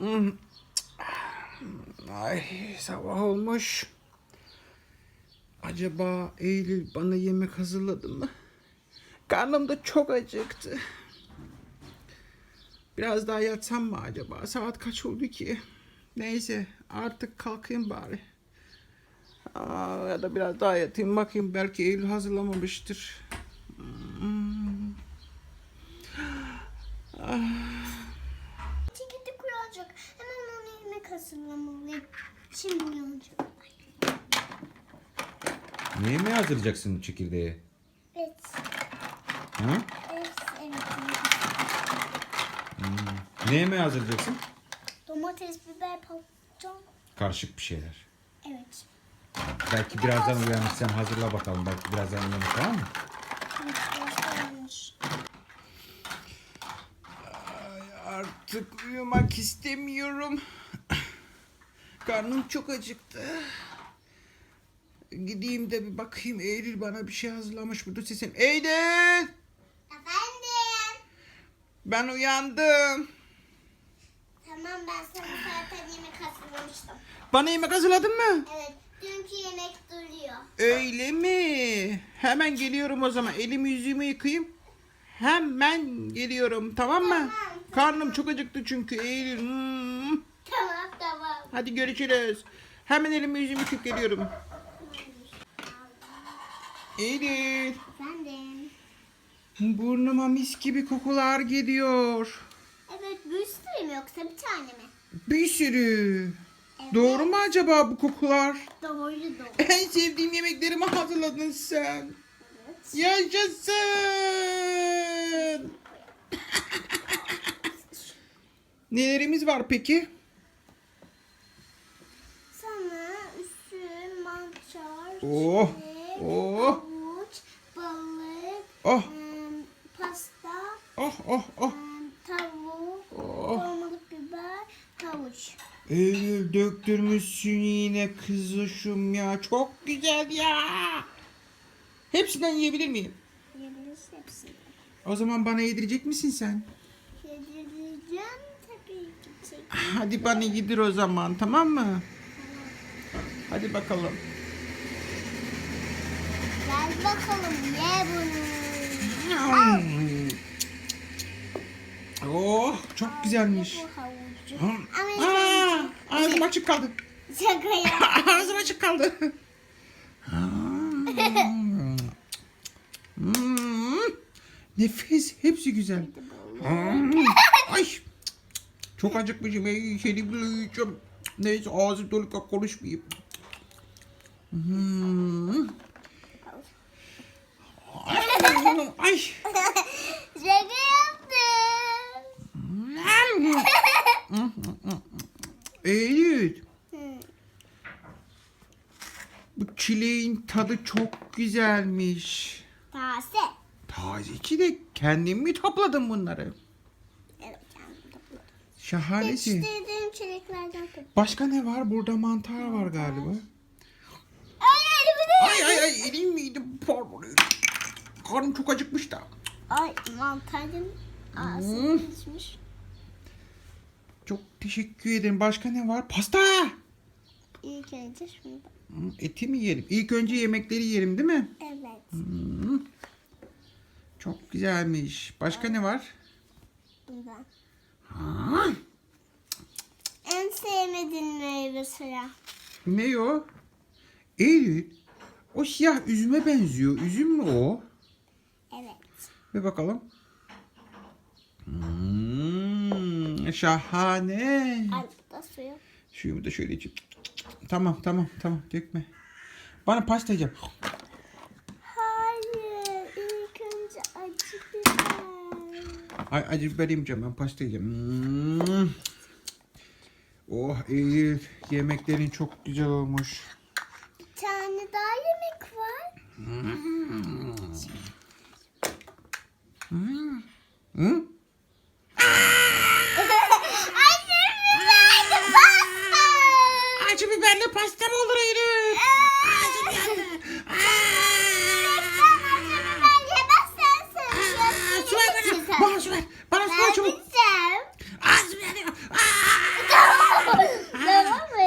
Hmm. Ay sabah olmuş. Acaba Eylül bana yemek hazırladı mı? Karnım da çok acıktı. Biraz daha yatsam mı acaba? Saat kaç oldu ki? Neyse artık kalkayım bari. Aa, ya da biraz daha yatayım bakayım belki Eylül hazırlamamıştır. Hmm. Çekildi kuracak. Hemen ona Şimdi uyanacak. Neye mi hazırlayacaksın çekirdeği? Evet. Hı? Evet. evet. Neye mi hazırlayacaksın? Domates, biber, patlıcan. Karışık bir şeyler. Evet. Belki birazdan uyanır sen hazırla bakalım. Belki birazdan uyanır tamam mı? Evet. yanlış. Artık uyumak istemiyorum. Karnım çok acıktı. Gideyim de bir bakayım Eylül bana bir şey hazırlamış mı? Dur sesin. Eylül! Efendim. Ben uyandım. Tamam ben sana zaten yemek hazırlamıştım. Bana yemek hazırladın mı? Evet. Dünkü yemek duruyor. Öyle mi? Hemen geliyorum o zaman. Elimi yüzümü yıkayayım. Hemen geliyorum tamam mı? Tamam, Karnım çok acıktı çünkü Eylül. Hmm. Hadi görüşürüz. Hemen elimi yüzümü yıkayıp geliyorum. Eylül. Efendim. Burnuma mis gibi kokular geliyor. Evet bir sürü mü yoksa bir tane mi? Bir sürü. Evet. Doğru mu acaba bu kokular? Doğru doğru. En sevdiğim yemeklerimi hazırladın sen. Evet. Yaşasın. Nelerimiz var peki? Sana üzüm, mançar, Oh, oh. havuç, balık, Oh, em, pasta, oh, oh, oh. em, tavuk, Oh. dolmalık biber, havuç. Eylül döktürmüşsün yine kızışım ya. Çok güzel ya. Hepsinden yiyebilir miyim? Yiyebiliriz hepsini. O zaman bana yedirecek misin sen? Yedireceğim tabii ki. Hadi bana yedir o zaman tamam mı? Hadi bakalım. Gel bakalım ye bunu. Oh çok güzelmiş. Ama Aa, ağzım açık kaldı. şaka ya. ağzım açık kaldı. Hmm. Nefis. Hepsi güzel. Ay. Çok acıkmışım. Ey, seni bile yiyeceğim. Neyse ağzım dolu konuşmayayım. Hmm. Ay. Şaka yaptım. Eylül. Bu çileğin tadı çok güzelmiş. Taze. Tazeci de kendin mi topladın bunları? Evet kendim topladım. Şahanesin. Yetiştirdiğim çileklerden topladım. Başka ne var? Burada mantar var galiba. Ay elimi Ay ay ay elim miydi? Pardon. Karnım çok acıkmış da. Ay mantarın ağzı Hmm. Çok teşekkür ederim. Başka ne var? Pasta. İlk önce şunu. Hmm, Eti mi yiyelim? İlk önce yemekleri yiyelim değil mi? Evet. Hmm. Çok güzelmiş. Başka ne var? Bundan. Ha, En sevmediğin meyve sıra. ne o? Eylül. O siyah üzüme benziyor. Üzüm mü o? Evet. Bir bakalım. Hmm, şahane. Al da suyu. Şuyu da şöyle içeyim. Tamam tamam tamam dökme. Bana pasta yiyeceğim. Hayır. İlk önce acı biber. Ay acı biber yemeyeceğim ben pasta yiyeceğim. Hmm. Oh Eylül yemeklerin çok güzel olmuş. Bir tane daha yemek var. Hı? Acı biberle pasta mı olur Eylül? Acı biberle. Su ver bana. Bana su ver. Bana su ver çabuk. Ağzım yanıyor.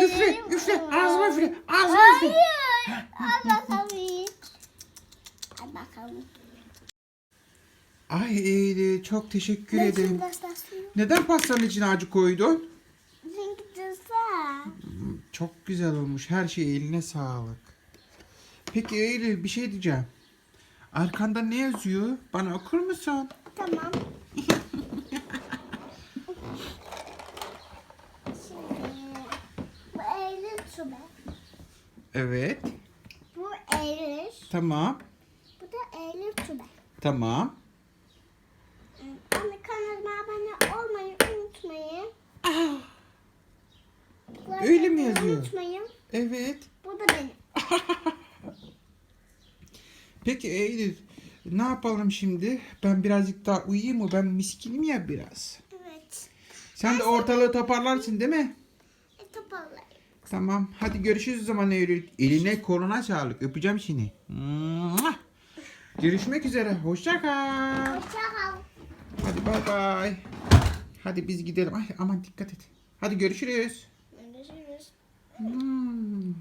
Üfle, üfle. Ağzıma üfle. Ağzıma üfle. Hayır. Al bakalım. Al bakalım. Ay Eylül çok teşekkür Ben ederim. şimdi. Neden pastanın içine acı koydun? Çünkü güzel. Çok güzel olmuş. Her şey eline sağlık. Peki Eylül bir şey diyeceğim. Arkanda ne yazıyor? Bana okur musun? Tamam. Şimdi bu Eylül tube. Evet. Bu Eylül. Tamam. Bu da Eylül tube. Tamam. Yazıyor? Unutmayın. Evet. Bu da benim. Peki Eylül ne yapalım şimdi? Ben birazcık daha uyuyayım mı? Ben miskinim ya biraz. Evet. Sen de ortalığı toparlarsın değil mi? E, toparlayın. Tamam. Hadi görüşürüz o zaman Eylül. Eline koluna sağlık. Öpeceğim seni. Görüşmek üzere. Hoşça kal. Hoşça kal. Hadi bay bay. Hadi biz gidelim. Ay aman dikkat et. Hadi görüşürüz. Görüşürüz. Hmm.